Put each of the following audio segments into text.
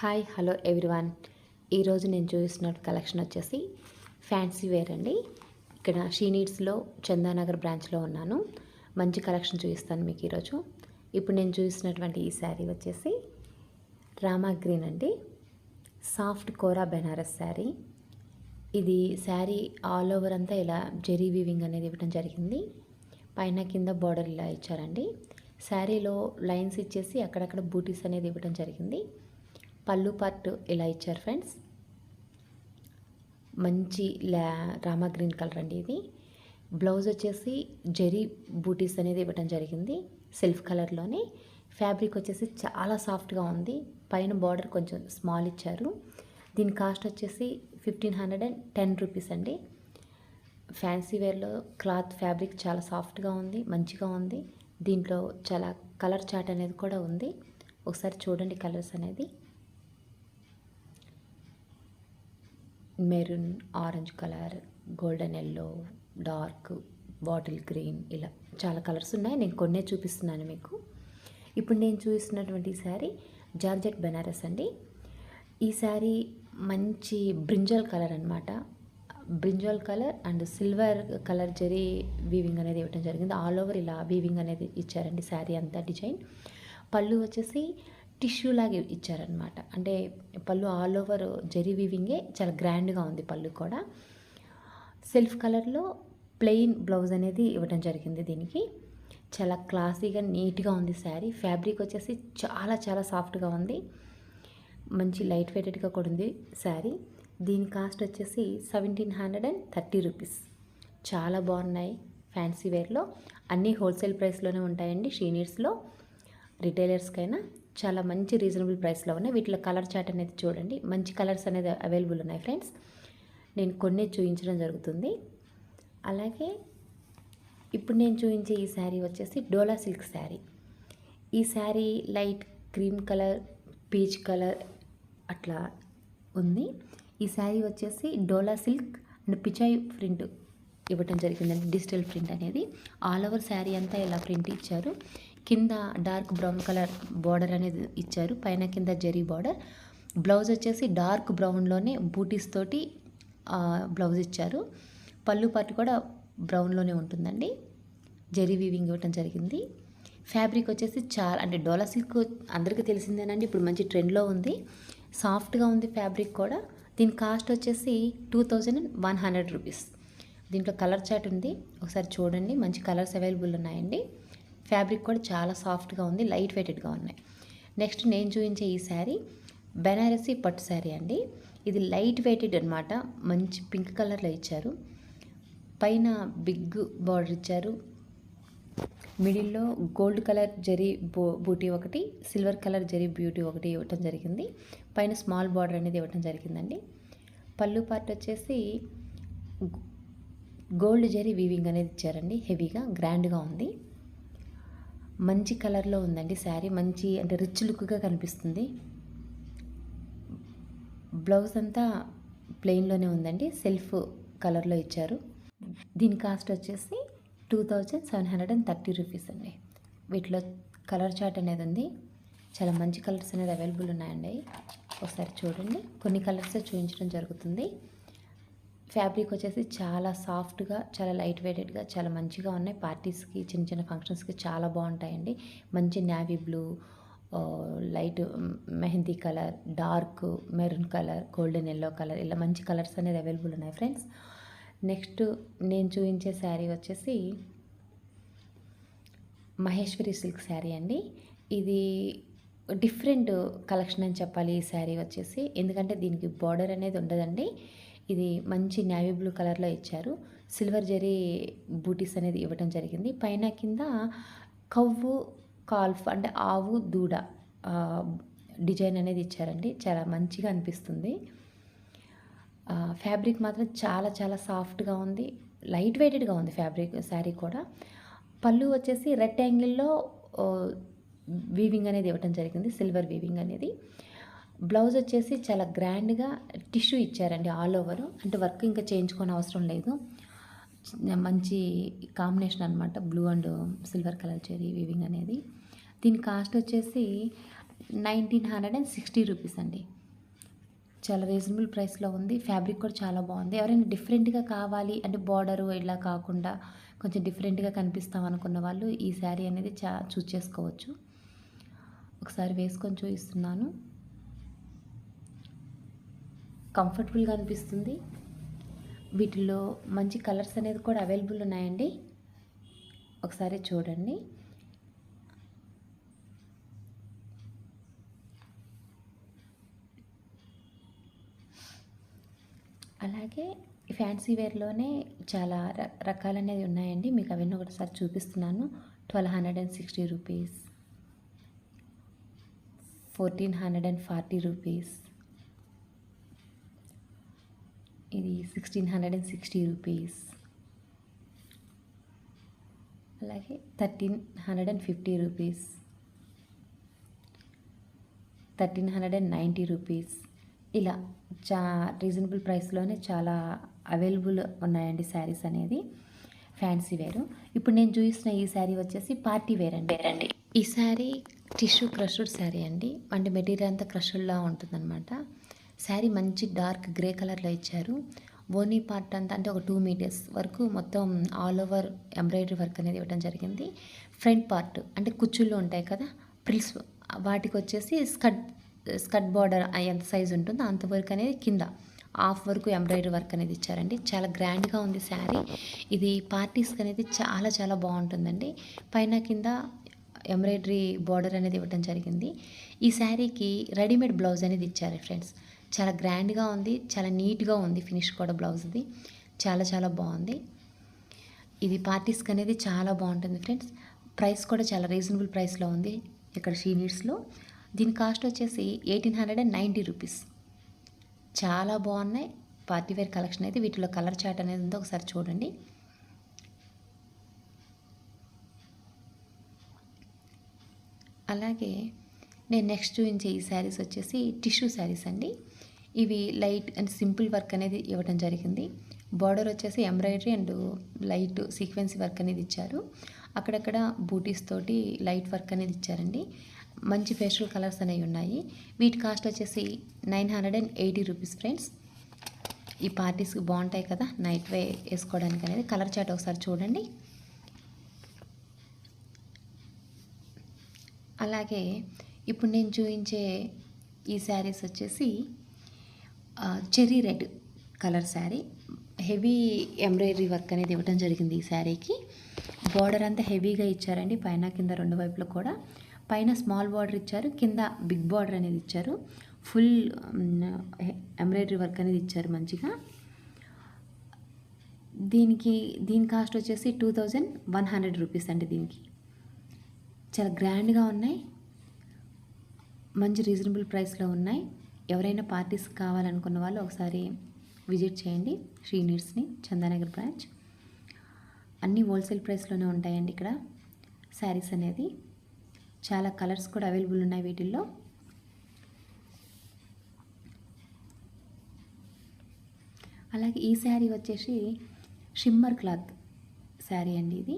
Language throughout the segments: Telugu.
Hi hello everyone. ఈరోజు నేను చూపిస్తున్న కలెక్షన్ వచ్చేసి ఫ్యాన్సీ వేర్ అండి. ఇక్కడ షీ నీడ్స్లో చందానగర్ బ్రాంచ్లో ఉన్నాను. మంచి కలెక్షన్ చూపిస్తాను మీకు ఈరోజు ఇప్పుడు నేను చూపిస్తున్నటువంటి ఈ శారీ వచ్చేసి రామా గ్రీన్ అండి. సాఫ్ట్ కోరా బెనారస్ శారీ. ఇది శారీ ఆల్ ఓవర్ అంతా ఇలా జెరీ వీవింగ్ అనేది ఇవ్వడం జరిగింది. పైన కింద బార్డర్ ఇలా ఇచ్చారండి. శారీలో లైన్స్ ఇచ్చేసి అక్కడక్కడ బూటీస్ అనేది ఇవ్వడం జరిగింది. పళ్ళు పార్ట్ ఇలా ఇచ్చారు ఫ్రెండ్స్. మంచి లా రామా గ్రీన్ కలర్ అండి ఇది. బ్లౌజ్ వచ్చేసి జెరీ బూటీస్ అనేది ఇవ్వడం జరిగింది సెల్ఫ్ కలర్లోనే ఫ్యాబ్రిక్ వచ్చేసి చాలా సాఫ్ట్గా ఉంది. పైన బార్డర్ కొంచెం స్మాల్ ఇచ్చారు. దీని కాస్ట్ వచ్చేసి fifteen hundred and ten rupees అండి. ఫ్యాన్సీ వేర్లో క్లాత్ ఫ్యాబ్రిక్ చాలా సాఫ్ట్గా ఉంది మంచిగా ఉంది. దీంట్లో చాలా కలర్ చాట్ అనేది కూడా ఉంది. ఒకసారి చూడండి కలర్స్ అనేది. Maroon orange colour golden yellow dark bottle green ఇలా చాలా కలర్స్ ఉన్నాయి. నేను కొన్నే చూపిస్తున్నాను మీకు. ఇప్పుడు నేను చూపిస్తున్నటువంటి శారీ జార్జెట్ బెనారస్ అండి. ఈ శారీ మంచి బ్రింజల్ కలర్ అనమాట brinjal colour and silver colour zari weaving అనేది ఇవ్వడం జరిగింది. ఆల్ ఓవర్ ఇలా వీవింగ్ అనేది ఇచ్చారండి శారీ అంతా డిజైన్. పళ్ళు వచ్చేసి టిష్యూ లాగా ఇచ్చారనమాట అంటే పళ్ళు ఆల్ ఓవర్ జెరీ వివింగే చాలా గ్రాండ్గా ఉంది పళ్ళు కూడా. సెల్ఫ్ కలర్లో ప్లెయిన్ బ్లౌజ్ అనేది ఇవ్వడం జరిగింది దీనికి. చాలా క్లాసీగా నీట్గా ఉంది శారీ. ఫ్యాబ్రిక్ వచ్చేసి చాలా చాలా సాఫ్ట్గా ఉంది. మంచి లైట్ వెయిటెడ్గా కూడా ఉంది శారీ. దీని కాస్ట్ వచ్చేసి seventeen hundred and thirty rupees చాలా బాగున్నాయి ఫ్యాన్సీ వేర్లో అన్నీ హోల్సేల్ ప్రైస్లోనే ఉంటాయండి. షీనీడ్స్లో రిటైలర్స్కైనా చాలా మంచి రీజనబుల్ ప్రైస్లో ఉన్నాయి. వీటిలో కలర్ చాట్ అనేది చూడండి. మంచి కలర్స్ అనేది అవైలబుల్ ఉన్నాయి ఫ్రెండ్స్ నేను కొన్ని చూపించడం జరుగుతుంది. అలాగే ఇప్పుడు నేను చూపించే ఈ శారీ వచ్చేసి డోలా సిల్క్ శారీ ఈ sari light cream colour peach colour అట్లా ఉంది. ఈ శారీ వచ్చేసి Dola silk and Pichwai print ఇవ్వటం జరిగిందండి. డిజిటల్ ప్రింట్ అనేది. ఆల్ ఓవర్ శారీ అంతా ఇలా ప్రింట్ ఇచ్చారు. కింద డార్క్ బ్రౌన్ కలర్ బార్డర్ అనేది ఇచ్చారు. పైన కింద జరీ బార్డర్. బ్లౌజ్ వచ్చేసి డార్క్ బ్రౌన్లోనే బూటీస్ తోటి బ్లౌజ్ ఇచ్చారు. పళ్ళు పాటు కూడా బ్రౌన్లోనే ఉంటుందండి. జరీ వీవింగ్ ఇవ్వటం జరిగింది. ఫ్యాబ్రిక్ వచ్చేసి చాలా అంటే డోలా సిల్క్ అందరికీ తెలిసిందేనండి. ఇప్పుడు మంచి ట్రెండ్లో ఉంది. సాఫ్ట్గా ఉంది ఫ్యాబ్రిక్ కూడా. దీని కాస్ట్ వచ్చేసి two thousand one hundred rupees. దీంట్లో కలర్ చాట్ ఉంది. ఒకసారి చూడండి. మంచి కలర్స్ అవైలబుల్ ఉన్నాయండి. ఫ్యాబ్రిక్ కూడా చాలా సాఫ్ట్గా ఉంది లైట్ వెయిటెడ్గా ఉన్నాయి. నెక్స్ట్ నేను చూపించే ఈ శారీ బెనారసీ పట్టు శారీ అండి. ఇది లైట్ వెయిటెడ్ అనమాట మంచి పింక్ కలర్లో ఇచ్చారు. పైన బిగ్ బార్డర్ ఇచ్చారు. మిడిల్లో గోల్డ్ కలర్ జరీ బో బూటీ ఒకటి సిల్వర్ కలర్ జరీ బ్యూటీ ఒకటి ఇవ్వటం జరిగింది. పైన స్మాల్ బార్డర్ అనేది ఇవ్వటం జరిగిందండి. పళ్ళు పార్ట్ వచ్చేసి గోల్డ్ జరీ వీవింగ్ అనేది ఇచ్చారండి హెవీగా గ్రాండ్గా ఉంది. మంచి కలర్లో ఉందండి శారీ. మంచి అంటే రిచ్ లుక్గా కనిపిస్తుంది. బ్లౌజ్ అంతా ప్లెయిన్లోనే ఉందండి. సెల్ఫ్ కలర్లో ఇచ్చారు. దీని కాస్ట్ వచ్చేసి two thousand seven hundred and thirty rupees అండి. వీటిలో కలర్ చార్ట్ అనేది ఉంది. చాలా మంచి కలర్స్ అనేది అవైలబుల్ ఉన్నాయండి. ఒకసారి చూడండి. కొన్ని కలర్స్ చూపించడం జరుగుతుంది. ఫ్యాబ్రిక్ వచ్చేసి చాలా సాఫ్ట్గా చాలా లైట్ వెయిటెడ్గా చాలా మంచిగా ఉన్నాయి. పార్టీస్కి చిన్న చిన్న ఫంక్షన్స్కి చాలా బాగుంటాయండి. మంచి navy blue light mehndi colour dark maroon colour golden yellow colour ఇలా మంచి కలర్స్ అనేది అవైలబుల్ ఉన్నాయి ఫ్రెండ్స్. నెక్స్ట్ నేను చూపించే శారీ వచ్చేసి మహేశ్వరి సిల్క్ శారీ అండి. ఇది డిఫరెంట్ కలెక్షన్ అని చెప్పాలి ఈ శారీ వచ్చేసి. ఎందుకంటే దీనికి బార్డర్ అనేది ఉండదండి. ఇది మంచి నేవీ బ్లూ కలర్లో ఇచ్చారు. సిల్వర్ జరీ బూటీస్ అనేది ఇవ్వడం జరిగింది. పైన కింద కవ్వు కాల్ఫ్ అంటే ఆవు దూడ డిజైన్ అనేది ఇచ్చారండి. చాలా మంచిగా అనిపిస్తుంది. ఫ్యాబ్రిక్ మాత్రం చాలా చాలా సాఫ్ట్గా ఉంది. లైట్ వెయిటెడ్గా ఉంది ఫ్యాబ్రిక్ శారీ కూడా. పళ్ళు వచ్చేసి రెక్టాంగిల్లో వీవింగ్ అనేది ఇవ్వటం జరిగింది. సిల్వర్ వీవింగ్ అనేది. బ్లౌజ్ వచ్చేసి చాలా గ్రాండ్గా టిష్యూ ఇచ్చారండి ఆల్ ఓవర్. అంటే వర్క్ ఇంకా చేయించుకోని అవసరం లేదు. మంచి కాంబినేషన్ అనమాట blue and silver colour zari weaving అనేది. దీని కాస్ట్ వచ్చేసి nineteen hundred and sixty rupees అండి. చాలా రీజనబుల్ ప్రైస్లో ఉంది. ఫ్యాబ్రిక్ కూడా చాలా బాగుంది. ఎవరైనా డిఫరెంట్గా కావాలి అంటే బార్డరు ఇలా కాకుండా కొంచెం డిఫరెంట్గా కనిపిస్తాం అనుకున్న వాళ్ళు ఈ శారీ అనేది చా చూస్ చేసుకోవచ్చు. ఒకసారి వేసుకొని చూపిస్తున్నాను. కంఫర్టబుల్గా అనిపిస్తుంది. వీటిలో మంచి కలర్స్ అనేది కూడా అవైలబుల్ ఉన్నాయండి. ఒకసారి చూడండి. అలాగే ఫ్యాన్సీ వేర్లోనే చాలా ర- రకాలు అనేది ఉన్నాయండి. మీకు అవన్నీ ఒకసారి చూపిస్తున్నాను. Twelve hundred and sixty rupees. Fourteen hundred and forty rupees. ఇది sixteen hundred and sixty rupees అలాగే thirteen hundred and fifty rupees thirteen hundred and ninety rupees ఇలా చా రీజనబుల్ ప్రైస్లోనే చాలా అవైలబుల్ ఉన్నాయండి శారీస్ అనేది. ఫ్యాన్సీ వేరు ఇప్పుడు నేను చూపిస్తున్న ఈ శారీ వచ్చేసి పార్టీ వేర్ అండి. వేరండి. ఈ శారీ టిష్యూ క్రషుడ్ శారీ అండి. అంటే మెటీరియల్ అంతా క్రషుడ్లా ఉంటుందన్నమాట. శారీ మంచి డార్క్ గ్రే కలర్లో ఇచ్చారు. ఓనీ పార్ట్ అంతా అంటే ఒక టూ మీటర్స్ వరకు మొత్తం ఆల్ ఓవర్ ఎంబ్రాయిడరీ వర్క్ అనేది ఇవ్వడం జరిగింది. ఫ్రంట్ పార్ట్ అంటే కుచ్చుల్లో ఉంటాయి కదా ప్రిల్స్ వాటికి వచ్చేసి స్కట్ స్కట్ బార్డర్ ఎంత సైజ్ ఉంటుందో. అంతవరకు అనేది కింద హాఫ్ వరకు ఎంబ్రాయిడరీ వర్క్ అనేది ఇచ్చారండి. చాలా గ్రాండ్గా ఉంది శారీ. ఇది పార్టీస్కి అనేది చాలా చాలా బాగుంటుందండి. పైన కింద ఎంబ్రాయిడరీ బార్డర్ అనేది ఇవ్వడం జరిగింది. ఈ శారీకి రెడీమేడ్ బ్లౌజ్ అనేది ఇచ్చారు ఫ్రెండ్స్. చాలా గ్రాండ్గా ఉంది చాలా నీట్గా ఉంది ఫినిష్ కూడా బ్లౌజ్ది. చాలా చాలా బాగుంది. ఇది పార్టీస్కి అనేది చాలా బాగుంటుంది ఫ్రెండ్స్. ప్రైస్ కూడా చాలా రీజనబుల్ ప్రైస్లో ఉంది ఇక్కడ షీ నీడ్స్లో దీని కాస్ట్ వచ్చేసి eighteen hundred and ninety rupees. చాలా బాగున్నాయి. పార్టీ వేర్ కలెక్షన్ అయితే వీటిలో కలర్ చాట్ అనేది ఉందో ఒకసారి చూడండి. అలాగే నేను నెక్స్ట్ చూపించే ఈ శారీస్ వచ్చేసి టిష్యూ శారీస్ అండి. ఇవి లైట్ అండ్ సింపుల్ వర్క్ అనేది ఇవ్వడం జరిగింది. బార్డర్ వచ్చేసి embroidery and light sequence work అనేది ఇచ్చారు. అక్కడక్కడ బూటీస్ తోటి లైట్ వర్క్ అనేది ఇచ్చారండి. మంచి ఫేషియల్ కలర్స్ అనేవి ఉన్నాయి. వీటి కాస్ట్ వచ్చేసి nine hundred and eighty rupees friends ఈ పార్టీస్కి బాగుంటాయి కదా నైట్ వే వేసుకోవడానికి అనేది. కలర్ చాట్ ఒకసారి చూడండి. అలాగే ఇప్పుడు నేను చూపించే ఈ శారీస్ వచ్చేసి cherry red colour sari. Heavy embroidery work అనేది ఇవ్వడం జరిగింది ఈ శారీకి. బార్డర్ అంతా హెవీగా ఇచ్చారండి. పైన కింద రెండు వైపులు కూడా. పైన స్మాల్ బార్డర్ ఇచ్చారు. కింద బిగ్ బార్డర్ అనేది ఇచ్చారు. ఫుల్ ఎంబ్రాయిడరీ వర్క్ అనేది ఇచ్చారు మంచిగా. దీనికి దీని కాస్ట్ వచ్చేసి two thousand one hundred rupees అండి దీనికి. చాలా గ్రాండ్గా ఉన్నాయి. మంచి రీజనబుల్ ప్రైస్లో ఉన్నాయి. ఎవరైనా పార్టీస్ కావాలనుకున్న వాళ్ళు ఒకసారి విజిట్ చేయండి. శ్రీ నీడ్స్ని చందానగర్ బ్రాంచ్. అన్ని హోల్సేల్ ప్రైస్లోనే ఉంటాయండి ఇక్కడ శారీస్ అనేది. చాలా కలర్స్ కూడా అవైలబుల్ ఉన్నాయి వీటిల్లో. అలాగే ఈ శారీ వచ్చేసి షిమ్మర్ క్లాత్ శారీ అండి ఇది.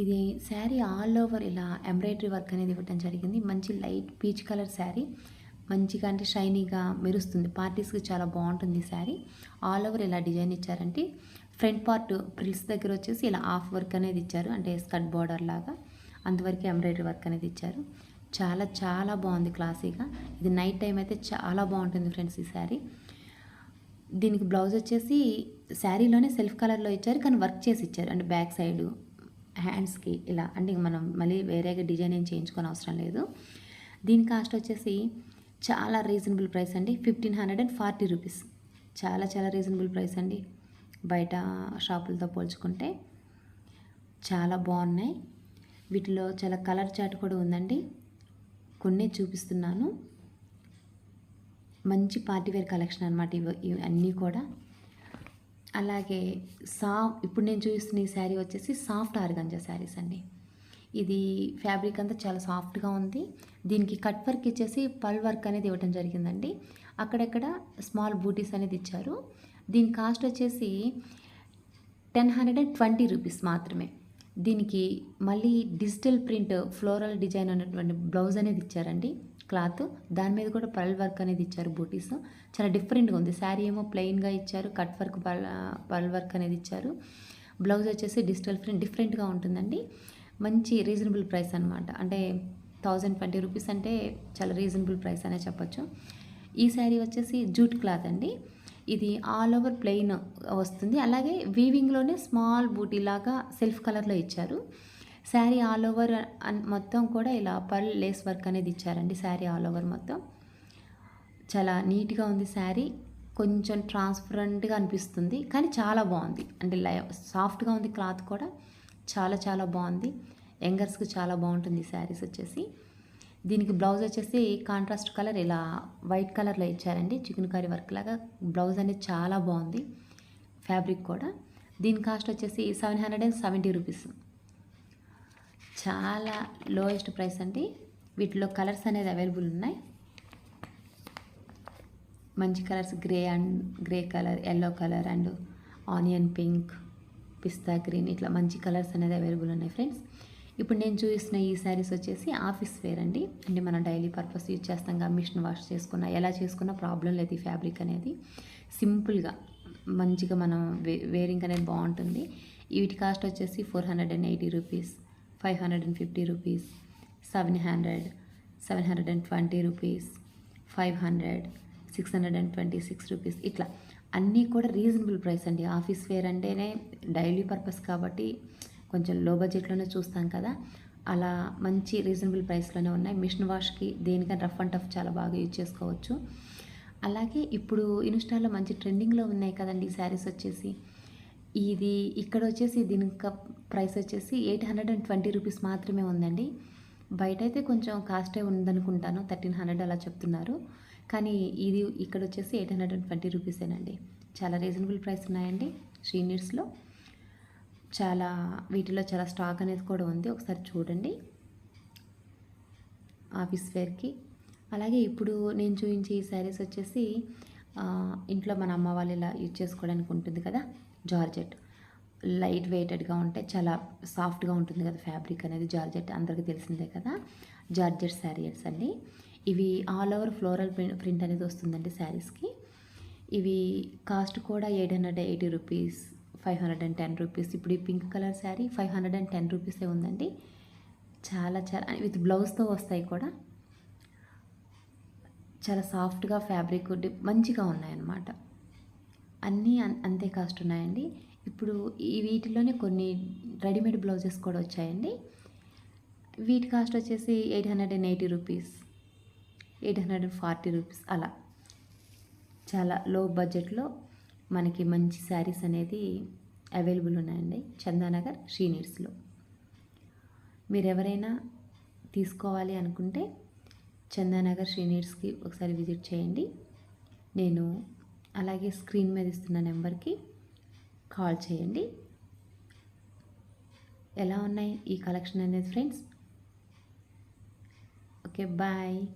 ఇది శారీ ఆల్ ఓవర్ ఇలా ఎంబ్రాయిడరీ వర్క్ అనేది ఇవ్వడం జరిగింది. మంచి లైట్ పీచ్ కలర్ శారీ. మంచిగా అంటే షైనీగా మెరుస్తుంది. పార్టీస్కి చాలా బాగుంటుంది శారీ. ఆల్ ఓవర్ ఇలా డిజైన్ ఇచ్చారంటే ఫ్రంట్ పార్ట్ ప్రిల్స్ దగ్గర వచ్చేసి ఇలా హాఫ్ వర్క్ అనేది ఇచ్చారు. అంటే స్కర్ట్ బార్డర్ లాగా. అంతవరకు ఎంబ్రాయిడరీ వర్క్ అనేది ఇచ్చారు. చాలా చాలా బాగుంది క్లాసీగా. ఇది నైట్ టైం అయితే చాలా బాగుంటుంది ఫ్రెండ్స్ ఈ శారీ. దీనికి బ్లౌజ్ వచ్చేసి శారీలోనే సెల్ఫ్ కలర్లో ఇచ్చారు. కానీ వర్క్ చేసి ఇచ్చారు. అంటే బ్యాక్ సైడ్ హ్యాండ్స్కి ఇలా అంటే ఇంక మనం మళ్ళీ వేరేగా డిజైన్ ఏం చేయించుకొని అవసరం లేదు. దీని కాస్ట్ వచ్చేసి చాలా రీజనబుల్ ప్రైస్ అండి. Fifteen hundred and forty rupees చాలా చాలా రీజనబుల్ ప్రైస్ అండి. బయట షాపులతో పోల్చుకుంటే చాలా బాగున్నాయి. వీటిలో చాలా కలర్ చాట్ కూడా ఉందండి. కొన్ని చూపిస్తున్నాను. మంచి పార్టీవేర్ కలెక్షన్ అనమాట ఇవి ఇవి అన్నీ కూడా. అలాగే సాఫ్ ఇప్పుడు నేను చూస్తున్న ఈ శారీ వచ్చేసి సాఫ్ట్ ఆర్గంజా శారీస్ అండి. ఇది ఫ్యాబ్రిక్ అంతా చాలా సాఫ్ట్గా ఉంది. దీనికి కట్ వర్క్ ఇచ్చేసి పల్ వర్క్ అనేది ఇవ్వడం జరిగిందండి. అక్కడక్కడ స్మాల్ బూటీస్ అనేది ఇచ్చారు. దీని కాస్ట్ వచ్చేసి ten hundred and twenty rupees మాత్రమే. దీనికి మళ్ళీ డిజిటల్ ప్రింట్ ఫ్లోరల్ డిజైన్ అనేటువంటి బ్లౌజ్ అనేది ఇచ్చారండి. క్లాత్. దాని మీద కూడా పర్ల్ వర్క్ అనేది ఇచ్చారు బూటీస్. చాలా డిఫరెంట్గా ఉంది. శారీ ఏమో ప్లెయిన్గా ఇచ్చారు. కట్ వర్క్ పర్ల్ వర్క్ అనేది ఇచ్చారు. బ్లౌజ్ వచ్చేసి డిజిటల్ ప్రింట్ డిఫరెంట్గా ఉంటుందండి. మంచి రీజనబుల్ ప్రైస్ అనమాట అంటే థౌజండ్ ట్వంటీ రూపీస్ అంటే చాలా రీజనబుల్ ప్రైస్ అనే చెప్పొచ్చు. ఈ శారీ వచ్చేసి జూట్ క్లాత్ అండి. ఇది ఆల్ ఓవర్ ప్లెయిన్ వస్తుంది. అలాగే వీవింగ్లోనే స్మాల్ బూటీ లాగా సెల్ఫ్ కలర్లో ఇచ్చారు. శారీ ఆల్ ఓవర్ అన్- మొత్తం కూడా ఇలా పర్ల్ లేస్ వర్క్ అనేది ఇచ్చారండి శారీ ఆల్ ఓవర్ మొత్తం. చాలా నీట్గా ఉంది శారీ. కొంచెం ట్రాన్స్పరెంట్గా అనిపిస్తుంది కానీ చాలా బాగుంది. అంటే లై సాఫ్ట్గా ఉంది క్లాత్ కూడా. చాలా చాలా బాగుంది. యంగర్స్కి చాలా బాగుంటుంది శారీస్ వచ్చేసి. దీనికి బ్లౌజ్ వచ్చేసి కాంట్రాస్ట్ కలర్ ఇలా వైట్ కలర్లో ఇచ్చారండి. చికెన్ కర్రీ వర్క్ లాగా బ్లౌజ్ అనేది చాలా బాగుంది. ఫ్యాబ్రిక్ కూడా. దీని కాస్ట్ వచ్చేసి seven hundred and seventy rupees. చాలా లోయెస్ట్ ప్రైస్ అండి. వీటిలో కలర్స్ అనేది అవైలబుల్ ఉన్నాయి. మంచి colours grey and grey colour yellow colour and onion pink pista green ఇట్లా మంచి కలర్స్ అనేది అవైలబుల్ ఉన్నాయి ఫ్రెండ్స్ ఇప్పుడు నేను చూపిస్తున్న ఈ శారీస్ వచ్చేసి ఆఫీస్ వేర్ అండి. అంటే మనం డైలీ పర్పస్ యూజ్ చేస్తాం కదా మిషన్ వాష్ చేసుకున్నా ఎలా చేసుకున్నా ప్రాబ్లం లేదు ఈ ఫ్యాబ్రిక్ అనేది. సింపుల్గా మంచిగా మనం వే వేరింగ్ అనేది బాగుంటుంది. వీటి కాస్ట్ వచ్చేసి four hundred and eighty rupees five hundred and fifty rupees seven hundred seven hundred and twenty rupees five hundred six hundred and twenty six rupees ఇట్లా. అన్నీ కూడా రీజనబుల్ ప్రైస్ అండి. ఆఫీస్ వేర్ అంటేనే డైలీ పర్పస్ కాబట్టి కొంచెం లో బడ్జెట్లోనే చూస్తాం కదా. అలా మంచి రీజనబుల్ ప్రైస్లోనే ఉన్నాయి. మిషన్ వాష్కి దేనికైనా రఫ్ అండ్ టఫ్ చాలా బాగా యూజ్ చేసుకోవచ్చు. అలాగే ఇప్పుడు ఇన్స్టాలో మంచి ట్రెండింగ్లో ఉన్నాయి కదండి ఈ శారీస్ వచ్చేసి. ఇది ఇక్కడ వచ్చేసి దీని ప్రైస్ వచ్చేసి eight hundred and twenty rupees మాత్రమే ఉందండి. బయట అయితే కొంచెం కాస్టే ఉందనుకుంటాను థర్టీన్ హండ్రెడ్ అలా చెప్తున్నారు. కానీ ఇది ఇక్కడ వచ్చేసి ఎయిట్ హండ్రెడ్ అండ్ ట్వంటీ రూపీసేనండి. చాలా రీజనబుల్ ప్రైస్ ఉన్నాయండి శ్రీనీడ్స్లో చాలా వీటిలో చాలా స్టాక్ అనేది కూడా ఉంది. ఒకసారి చూడండి. ఆఫీస్ వేర్కి. అలాగే ఇప్పుడు నేను చూపించే ఈ శారీస్ వచ్చేసి ఇంట్లో మన అమ్మ వాళ్ళు ఇలా యూజ్ చేసుకోవడానికి ఉంటుంది కదా. జార్జెట్. లైట్ వెయిటెడ్గా ఉంటే చాలా సాఫ్ట్గా ఉంటుంది కదా ఫ్యాబ్రిక్ అనేది. జార్జెట్ అందరికీ తెలిసిందే కదా. జార్జెట్ శారీస్ అండి. ఇవి ఆల్ ఓవర్ ఫ్లోరల్ ప్రింట్ అనేది వస్తుందండి శారీస్కి. ఇవి కాస్ట్ కూడా eight hundred eighty rupees five hundred and ten rupees. ఇప్పుడు ఈ pink colour sari five hundred and ten రూపీసే ఉందండి. చాలా చాలా విత్ బ్లౌజ్తో వస్తాయి కూడా. చాలా సాఫ్ట్గా ఫ్యాబ్రిక్ మంచిగా ఉన్నాయన్నమాట. అన్నీ అన్- అంతే కాస్ట్ ఉన్నాయండి. ఇప్పుడు ఈ వీటిలోనే కొన్ని రెడీమేడ్ బ్లౌజెస్ కూడా వచ్చాయండి. వీటి కాస్ట్ వచ్చేసి eight hundred and eighty rupees. Eight hundred and forty rupees అలా. చాలా లో బడ్జెట్లో మనకి మంచి శారీస్ అనేది అవైలబుల్ ఉన్నాయండి. చందానగర్ శ్రీనీడ్స్లో మీరు ఎవరైనా తీసుకోవాలి అనుకుంటే చందానగర్ శ్రీనీడ్స్కి ఒకసారి విజిట్ చేయండి. నేను అలాగే స్క్రీన్ మీద ఇస్తున్న నెంబర్కి కాల్ చేయండి. ఎలా ఉన్నాయి ఈ కలెక్షన్ అనేది ఫ్రెండ్స్? Okay bye.